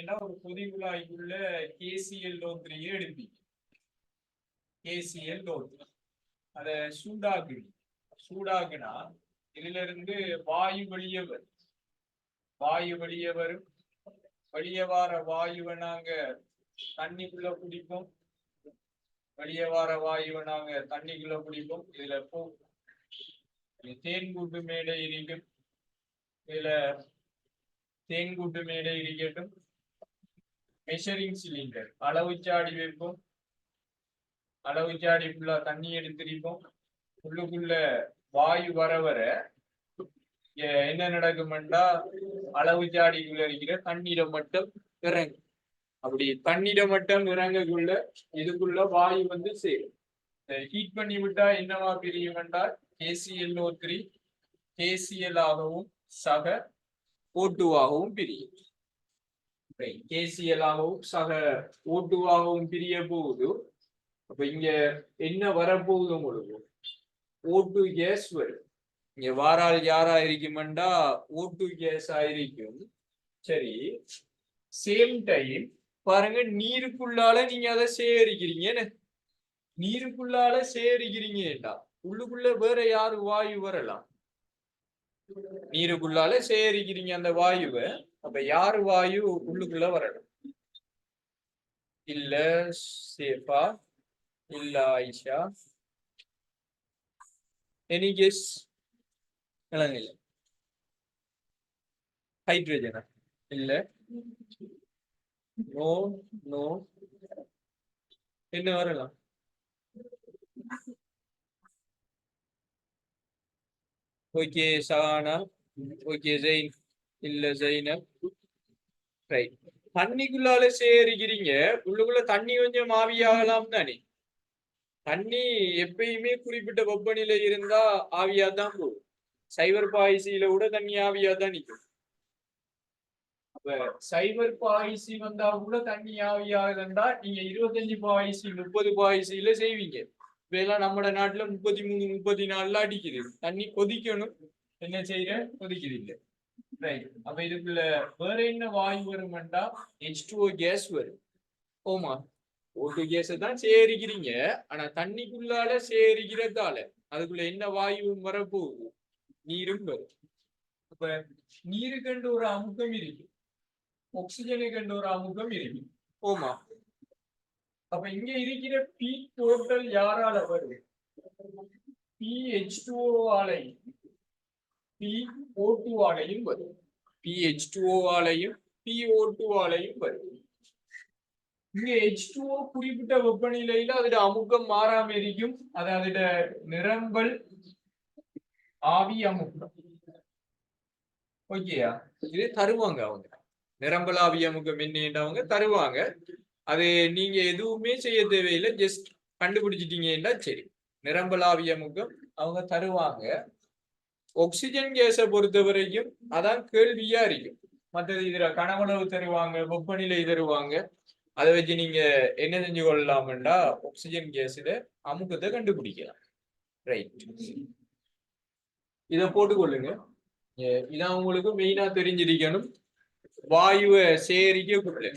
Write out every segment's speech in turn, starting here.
பாத்தீங்கன்னா ஒரு பொதி குழாய்க்குள்ள கேசிஎல் த்ரீயே எடுப்பீங்க. கேசிஎல் த்ரீ அதை சூடாக்குவீங்க சூடாக்குனா இதுல இருந்து வாயு வெளியே வரும். வாயு வெளியே வரும். வெளியே வார வாயுவை நாங்க தண்ணிக்குள்ள குடிப்போம். வெளியே வார வாயுவை நாங்க தண்ணிக்குள்ள குடிப்போம். இதுல போ தேன்கூட்டு மேடை இருக்கும் இதுல தேன்கூட்டு மேடை இருக்கட்டும். மெஷரிங் சிலிண்டர் அளவு சாடி வைப்போம். அளவு சாடி ஃபுல்லா தண்ணி எடுத்திருப்போம். உள்ளுக்குள்ள வாயு வர வர என்ன நடக்குமெண்டா அளவு சாடிக்குள்ள இருக்கிற தண்ணீரை மட்டும் இறங்கும். அப்படி தண்ணீரை மட்டும் இறங்கக்குள்ள இதுக்குள்ள வாயு வந்து சேரும். ஹீட் பண்ணி விட்டா என்னவா பிரியும் என்றால் கேசிஎல்ஓ த்ரீ கேசிஎல் ஆகவும் சக ஓட்டுவாகவும் பிரியும். கேசிஎல் ஆகவும் சக ஓட்டுவாகவும் பிரிய போகுது அப்ப இங்க என்ன வரப்போகுது உங்களுக்கு? ஓட்டு கேஸ் வரும் இங்க வாரால் யாரா இருக்குமெண்டா ஓட்டு கேஸ் ஆயிருக்கும் சரி சேம் டைம் பாருங்க நீருக்குள்ளால நீங்க அதை சேகரிக்கிறீங்க நீருக்குள்ளால சேகரிக்கிறீங்கடா உள்ளுக்குள்ள வேற யாரு வாயு வரலாம்? நீருக்குள்ளால சேகரிக்கிறீங்க அந்த வாயுவை. அப்ப யார் வாயு உள்ளுக்குள்ள வரணும்? இல்ல சேஃபா இல்ல ஆயிஷா. எனி கெஸ் இல்ல ஹைட்ரஜனா இல்ல. நோ நோ என்ன வரலாம்? ஓகே சானா ஓகே ஜெயின் இல்ல ஜெயினப். ரைட் தண்ணிக்குள்ளால சேரிக்கிறீங்க உள்ளுக்குள்ள தண்ணி கொஞ்சம் ஆவியாகலாம் தானே. தண்ணி எப்பயுமே குறிப்பிட்ட வெப்பநிலை இருந்தா ஆவியா தான் போகும். சைபர் பாய்சியில கூட தண்ணி ஆவியா தான் நிற்கும். அப்ப சைபர் பாய்சி வந்தா கூட தண்ணி ஆவியாகுதுண்டா நீங்க இருபத்தஞ்சு பாய்சி முப்பது பாய்சியில செய்வீங்க. இப்பெல்லாம் நம்ம நாட்டுல முப்பத்தி மூணு முப்பத்தி நாலுல அடிக்குது. தண்ணி கொதிக்கணும். என்ன செய்யற? கொதிக்குது இல்ல ரைட் அப்ப இதுக்குள்ள வேற என்ன வாயு வருமெண்டா ஹெச் டூ கேஸ் வரும். ஓமா. ஓட்டு கேஸை தான் சேரிக்கிறீங்க ஆனா தண்ணிக்குள்ளால சேரிக்கிறதால அதுக்குள்ள என்ன வாயுவும் வரப்போகுது? நீரும் வரும். அப்ப நீருக்கண்டு ஒரு அமுக்கம் இருக்கு. ஆக்சிஜனுக்கண்டு ஒரு அமுக்கம் இருக்கு. ஓமா. அப்ப இங்க இருக்கிற பி டோட்டல் யாரால வருது? பி ஹெச் டூ ஆலை பி டூ ஆலையும் வரும். பி ஹெச் ஆலையும் பி டூ ஆலையும் வரும். இங்க ஹெச் டூ குறிப்பிட்ட வெப்பநிலையில அதோட அமுக்கம் மாறாம இருக்கும். அது அதோட நிரம்பல் ஆவி அமுக்கம். ஓகேயா? இது தருவாங்க அவங்க. நிரம்பல் ஆவி அமுக்கம் என்னன்றவங்க தருவாங்க. அது நீங்க எதுவுமே செய்ய தேவையில்லை. ஜஸ்ட் கண்டுபிடிச்சிட்டீங்கன்னா சரி. நிரம்பலாவிய அமுகம் அவங்க தருவாங்க. ஆக்சிஜன் கேஸை பொறுத்த வரைக்கும் அதான் கேள்வியா இருக்கும் மற்றது இதுல கனவுணவு தருவாங்க வெப்பநிலை தருவாங்க. அதை வச்சு நீங்க என்ன செஞ்சு கொள்ளலாம்டா? ஆக்சிஜன் கேஸ்ல அமுக்கத்தை கண்டுபிடிக்கலாம். ரைட் இத போட்டுக்கொள்ளுங்க. இதான் உங்களுக்கு மெயினா தெரிஞ்சிருக்கணும். வாயுவை சேகரிக்கக்குள்ள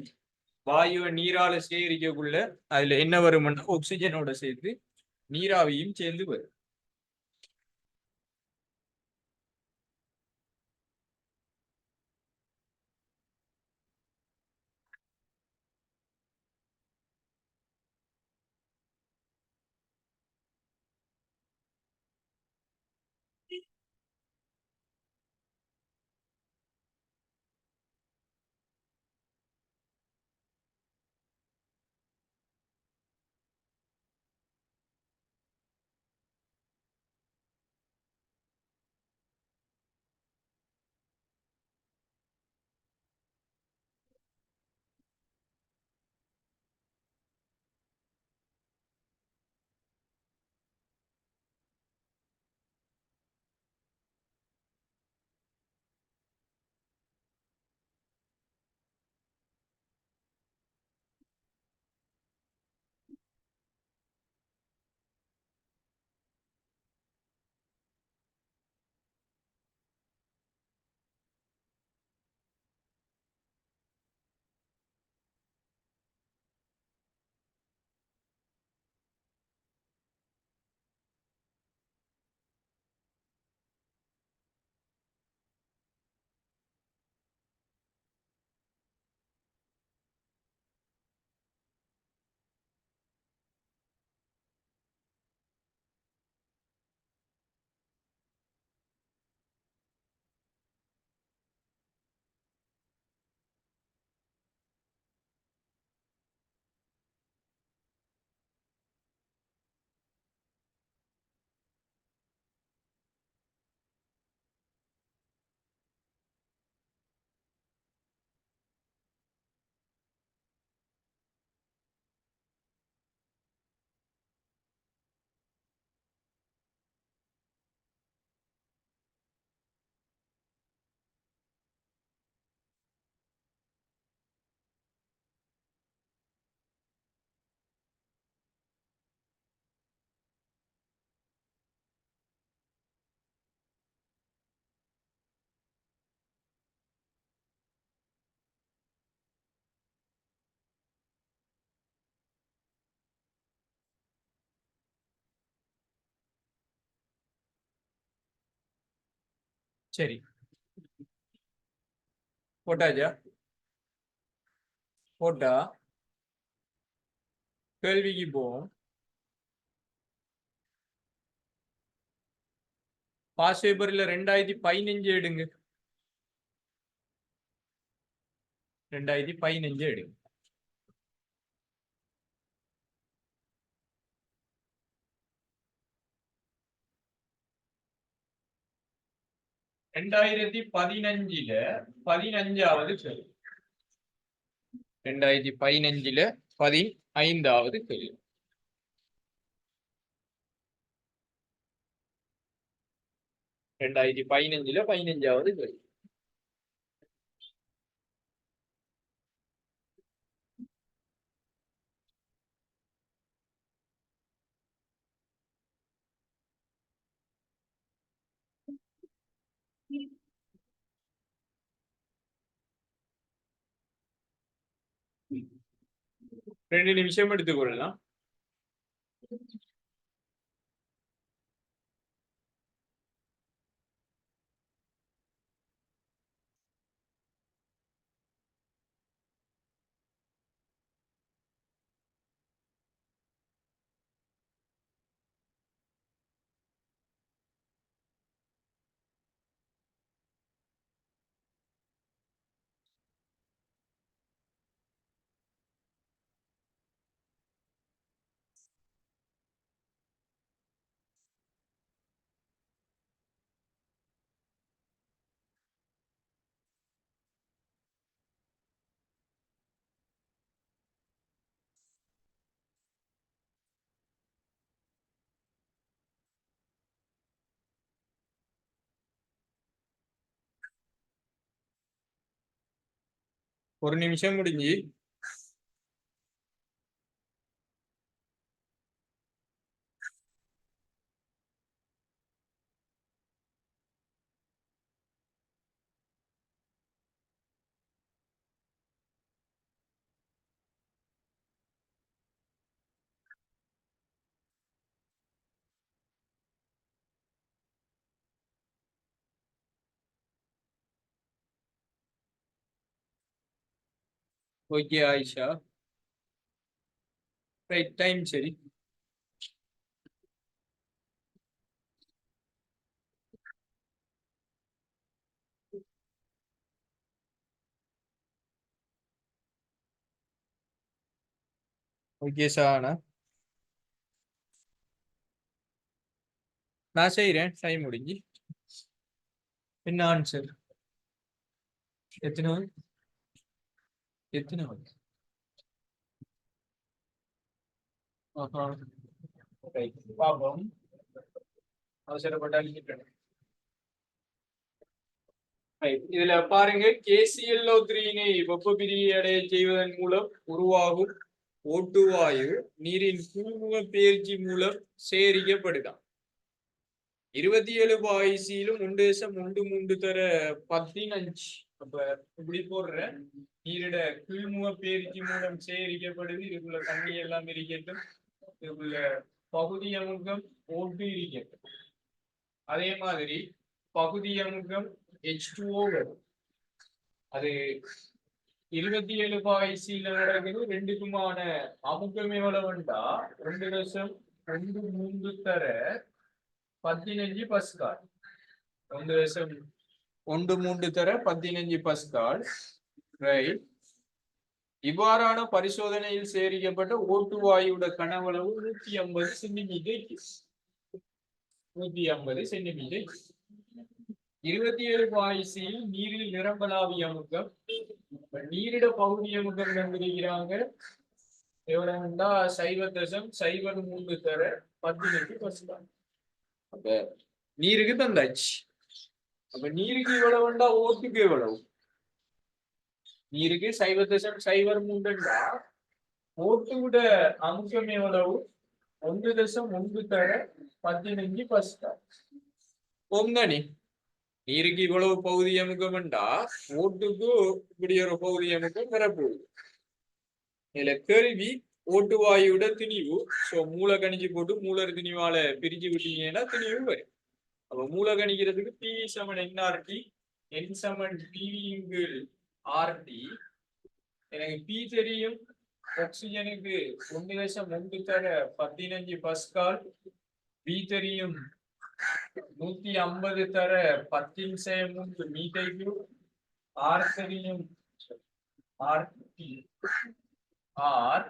வாயுவை நீரால சேகரிக்கக்குள்ள அதுல என்ன வரும்னா ஆக்சிஜனோட சேர்த்து நீராவியும் சேர்ந்து வரும். சரி. போட்டாச்சா? போட்டா? கேள்விக்கு போவோம். பாஸ் பேப்பரில் ரெண்டாயிரத்தி பதினஞ்சு எடுங்க. ரெண்டாயிரத்தி பதினஞ்சு எடுங்க. ரெண்டாயிரத்தி பதினஞ்சுல பதினஞ்சாவது கேள்வி ரெண்டாயிரத்தி பதினஞ்சுல பதினைந்தாவது கேள்வி ரெண்டாயிரத்தி பதினஞ்சுல பதினஞ்சாவது கேள்வி ரெண்டு நிமிஷம் எடுத்துக்கொள்ளலாம் ஒரு நிமிஷம் முடிஞ்சு ஓகே ஆயிஷா ரைட் டைம் சரி ஓகே சார் நான் செய்கிறேன் டைம் முடிஞ்சு. என்ன ஆன்சர் எத்தனை? எத்தனை ஆஹா ரைட் அவசரப்பட்டால் இதுல பாருங்க கேசிஎல்ஓ த்ரீனை வெப்ப பிரியடைய செய்வதன் மூலம் உருவாகும் ஓட்டுவாயு நீரின் கூமுக பயிற்சி மூலம் சேரிக்கப்படுதான் இருபத்தி ஏழு பாய்ஸிலும் உண்டு தேசம் உண்டு முண்டு தர பதினஞ்சு அப்ப இப்படி போடுற நீரிட கீழ்முக பேரிக்கு மூலம் சேகரிக்கப்படுது. இதுக்குள்ள தண்ணி எல்லாம் இருக்கட்டும். இதுக்குள்ள பகுதி அமுகம் ஓட்டு இருக்கட்டும். அதே மாதிரி பகுதி அமுகம் ஹெச் வரும். அது இருபத்தி ஏழு பாய்ஸில நடக்குது. ரெண்டுக்குமான அமுகம் எவ்வளவுண்டா ரெண்டு லட்சம் ரெண்டு மூன்று தர பதினஞ்சு பஸ்கால். ஒன்று வருஷம் ஒன்று மூன்று தர பதினஞ்சு பஸ்கால். ரைட் இவ்வாறான பரிசோதனையில் சேகரிக்கப்பட்ட ஓட்டு வாயுட கனவளவு நூத்தி ஐம்பது சென்டிமீட்டர். நூத்தி ஐம்பது சென்டிமீட்டர். இருபத்தி ஏழு பாய்சியில் நீரில் நிரம்பலாவி அமுக்கம். நீரிட பகுதி அமுக்கம் கண்டிருக்கிறாங்க எவ்வளவுண்டா? சைவ தசம் சைவன் மூன்று தர பதினெட்டு பசுதான் அப்ப நீருக்கு தந்தாச்சு அப்ப நீருக்கு எவ்வளவுண்டா ஓட்டுக்கு எவ்வளவு? நீருக்கு சைவ தசம் சைவர் மூன்றுண்டா ஓட்டுவிட அம்சம் எவ்வளவு? ஒன்று தசம் ஒன்று தர பதினஞ்சு பஸ்டா ஓம்தானே நீருக்கு இவ்வளவு பகுதி அமுக்கம்டா ஓட்டுக்கு இப்படி ஒரு பகுதி அமுக்கம் வரப்போகுது. இதுல கேள்வி ஓட்டுவாயுட திணிவு. சோ மூளை கணிச்சு போட்டு மூலர் திணிவால பிரிச்சு விட்டீங்கன்னா திணிவு வரும். அப்ப மூல கணிக்கிறதுக்கு பிவி சமன் என்ஆர்டி என் சமன் பிவி ஆர்டி எனக்கு பி தெரியும். ஆக்சிஜனுக்கு ஒன்று தசம் ஒன்று தர பதினஞ்சு பஸ்கால் பி தெரியும். நூத்தி ஐம்பது தர பத்தின் மூன்று மீட்டைக்கு ஆர் தெரியும். ஆர் ஆர்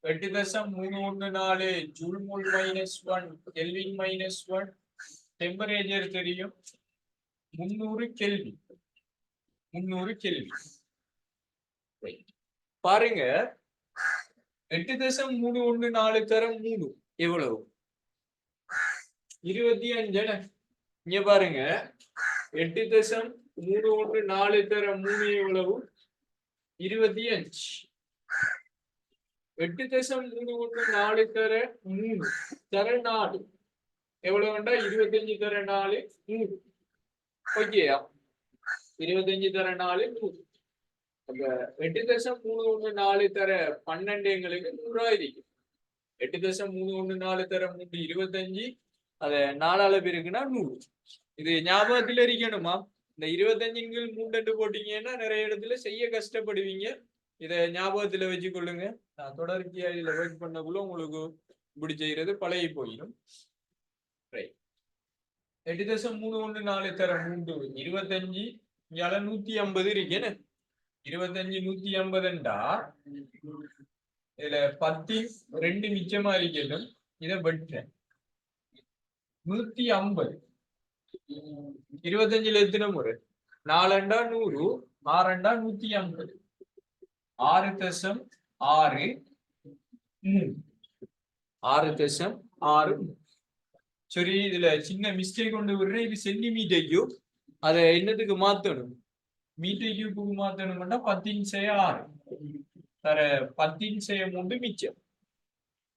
எட்டு தசம் மூணு ஒண்ணு நாலு joule mole minus one kelvin minus one temperature தெரியும். முன்னூறு கெல்வி. முன்னூறு கெல்வி. பாருங்க. எட்டு தசம் மூணு ஒண்ணு நாலு தரம் மூணு. எவ்வளவு? இருபத்தி அஞ்சு இங்க பாருங்க. எட்டு தசம் மூணு ஒண்ணு நாலு தரம் மூணு எவ்வளவு? இருபத்தி அஞ்சு. எட்டு தசம் மூணு ஒன்று நாலு தர மூணு தர நாலு எவ்வளவுண்டா இருபத்தஞ்சு தர நாலு நூறு ஓகேயா இருபத்தஞ்சு தர நாலு நூறு அப்ப எட்டு தசம் மூணு ஒண்ணு நாலு தர பன்னெண்டு எங்களுக்கு நூறாயிரம் எட்டு தசம் மூணு ஒண்ணு நாலு தர மூணு இருபத்தஞ்சு அத நாலால பேருக்குன்னா நூறு. இது ஞாபகத்துல இருக்கணுமா? இந்த இருபத்தஞ்சுங்கள் மூண்டெண்டு போட்டீங்கன்னா நிறைய இடத்துல செய்ய கஷ்டப்படுவீங்க. இத ஞாபகத்துல வச்சுக்கொள்ளுங்க. தொடர்ச்சியா இதுல ஒர்க் பண்ணக்குள்ள உங்களுக்கு இப்படி செய்யறது பழகி போயிடும். ரைட் எட்டு தசம் மூணு ஒண்ணு நாலு தர மூன்று இருபத்தஞ்சு இங்கால நூத்தி ஐம்பது இருக்கேன்னு இருபத்தஞ்சு நூத்தி ஐம்பதுண்டா இதுல பத்தி ரெண்டு மிச்சமா இருக்கட்டும் இத வெட்டேன் நூத்தி ஐம்பது. இருபத்தஞ்சுல எத்தனை முறை? நாலண்டா நூறு ஆறண்டா நூத்தி ஐம்பது. ஆறு தசம் ஆறு. ஆறு தசம் ஆறு. சரி இதுல சின்ன மிஸ்டேக் கொண்டு விடுறேன் இது சென்டிமீட்டர் அதை என்னத்துக்கு மாத்தணும்? மீட்டர் கியூப்புக்கு மாத்தணும்னா பத்தின் செய்ய ஆறு. தர பத்தின் செய்ய மூன்று மிச்சம்.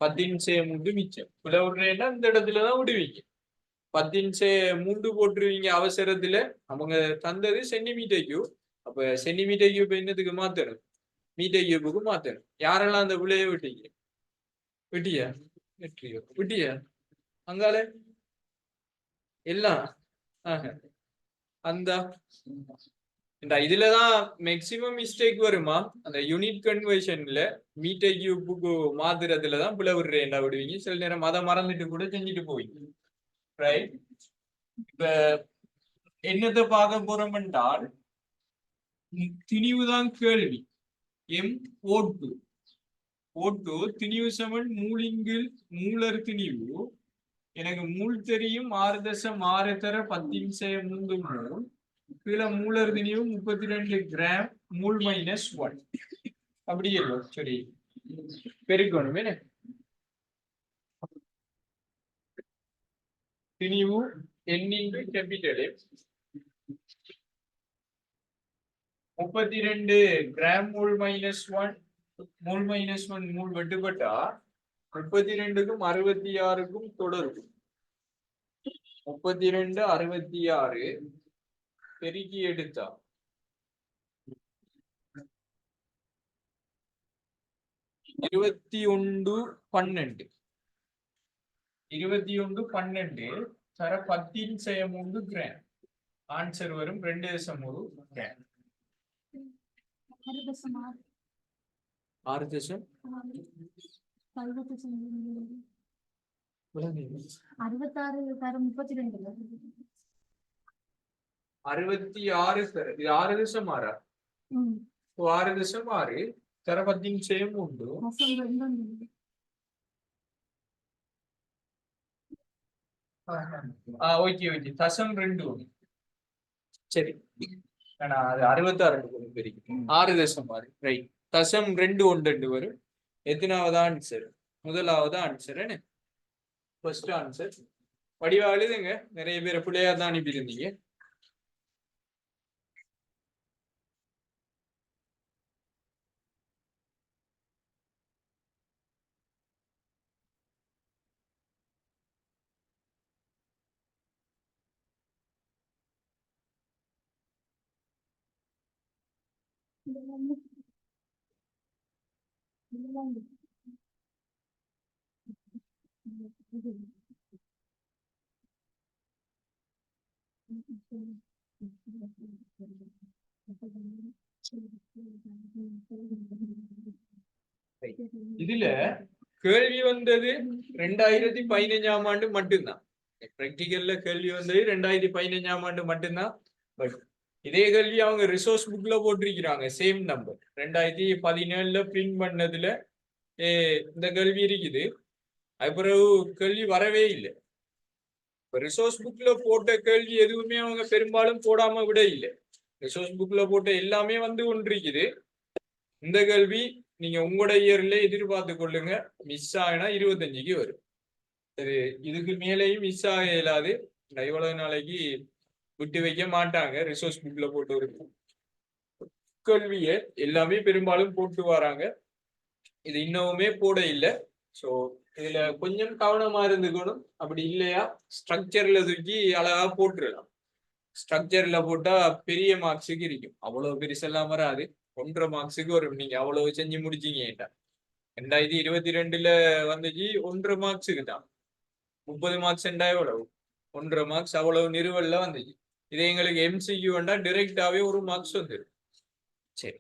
பத்தின் செய்ய மூன்று மிச்சம். விட விடுறேன்னா இந்த இடத்துலதான் விடுவீங்க. பத்தின் செய்ய மூன்று போட்டுருவீங்க அவசரத்துல. அவங்க தந்தது சென்டிமீட்டர் கியூப் அப்ப சென்டிமீட்டர் கியூப் என்னத்துக்கு மாத்தணும்? மீட்டை கியூப்புக்கு மாத்தணும் யாரெல்லாம் அந்த பிள்ளைய விட்டீங்க விட்டியா? வெற்றியோ. விட்டியா? அங்கால எல்லாம். அந்த இந்த இதுலதான் மேக்சிமம் மிஸ்டேக் வருமா? அந்த யூனிட் கன்வர்ஷன்ல மீட்டை கியூப்புக்கு மாத்துறதுலதான் பிளவுறேன் விடுறேன் விடுவீங்க? சில நேரம் அதை மறந்துட்டு கூட செஞ்சுட்டு போவீங்க. ரைட் இப்ப என்னத்தை பார்க்க போறோம் என்றால் திணிவுதான் கேள்வி. எம் ஓட்டு ஓட்டு திணிவு சமன் மூலிங்கில் மூலர் திணிவு. எனக்கு மூல் தெரியும் ஆறு தசம் ஆறு தர பத்தின் மூன்று மூல். கீழே மூலர் திணிவு முப்பத்தி ரெண்டு கிராம் மூல் மைனஸ் ஒன். அப்படி இல்லை சரி. பெருக்கணும் என்ன? திணிவு எண்ணிங்கு கேபிட்டல் முப்பத்தி ரெண்டு gram mole minus one mole minus one mole வெட்டுப்பட்டா முப்பத்தி ரெண்டுக்கும் அறுபத்தி ஆறுக்கும் தொடரும். முப்பத்தி ரெண்டு அறுபத்தி ஆறு பெருக்கி எடுத்தா. இருபத்தி ஒன்று பன்னெண்டு. இருபத்தி ஒன்று பன்னெண்டு தர பத்தின் செய்ய மூன்று கிராம் ஆன்சர் வரும் ரெண்டு தசம் ஒரு கிராம் ஆறு தசம் ஆறு ஆறு தசம் பதினெட்டு தசம் ஏழு. அறுபத்தாறு தர முப்பத்தி ரெண்டு அறுபத்தி ஆறு தர இது ஆறு தசம் ஆறா ம் ஓ, ஆறு தசம் ஆறு தர பத்தின் செய்ய மூன்று தசம் ரெண்டு ரெண்டு ஆனா அது அறுபத்தாறு கொண்டு பெருக்கி ஆறு தசம் ஆறு. ரைட் தசம் ரெண்டு ஒன்று ரெண்டு வரும். எத்தனாவது ஆன்சர் முதலாவது ஆன்சர் என்ன? ஃபர்ஸ்ட் ஆன்சர் வடிவா எழுதுங்க. நிறைய பேர் பிள்ளையா தான் அனுப்பியிருந்தீங்க. இதுல கேள்வி வந்தது ரெண்டாயிரத்தி பதினஞ்சாம் ஆண்டு மட்டும்தான். பிராக்டிக்கல்ல கேள்வி வந்தது ரெண்டாயிரத்தி பதினஞ்சாம் ஆண்டு மட்டும்தான். பட் இதே கேள்வி அவங்க ரிசோர்ஸ் புக்ல போட்டிருக்கிறாங்க. சேம் நம்பர் ரெண்டாயிரத்தி பதினேழுல பிரிண்ட் பண்ணதுல ஏ, இந்த கேள்வி இருக்குது. அது பிறகு கேள்வி வரவே இல்லை. இப்போ ரிசோர்ஸ் புக்ல போட்ட கேள்வி எதுவுமே அவங்க பெரும்பாலும் போடாம விட இல்லை. ரிசோர்ஸ் புக்ல போட்ட எல்லாமே வந்து ஒன்றிருக்குது இந்த கேள்வி நீங்க உங்களோட இயர்ல எதிர்பார்த்து கொள்ளுங்க. மிஸ் ஆகினா இருபத்தஞ்சுக்கு வரும். சரி இதுக்கு மேலேயும் மிஸ் ஆக இயலாது. இவ்வளவு நாளைக்கு விட்டு வைக்க மாட்டாங்க. ரிசோர்ஸ் புக்ல போட்டு வரும். கல்வியை எல்லாமே பெரும்பாலும் போட்டு வராங்க. இது இன்னமுமே போட இல்லை. ஸோ இதுல கொஞ்சம் கவனமா இருந்துக்கணும். அப்படி இல்லையா? ஸ்ட்ரக்சர்ல தூக்கி அழகா போட்டுடலாம் ஸ்ட்ரக்சர்ல போட்டா பெரிய மார்க்ஸுக்கு இருக்கும். அவ்வளவு பெருசெல்லாம் வராது. ஒன்றரை மார்க்ஸுக்கு வரும். நீங்க அவ்வளவு செஞ்சு முடிச்சீங்கடா ரெண்டாயிரத்தி இருபத்தி ரெண்டுல வந்துச்சு. ஒன்றரை மார்க்ஸுக்கு தான். முப்பது மார்க்ஸ் ரெண்டாயிரம் எவ்வளவு? ஒன்றரை மார்க்ஸ் அவ்வளவு நிறுவல்ல வந்துச்சு. இதே எங்களுக்கு எம்சிக்யூ வேண்டா டிரெக்டாவே ஒரு மார்க்ஸ் வந்துடும் சரி.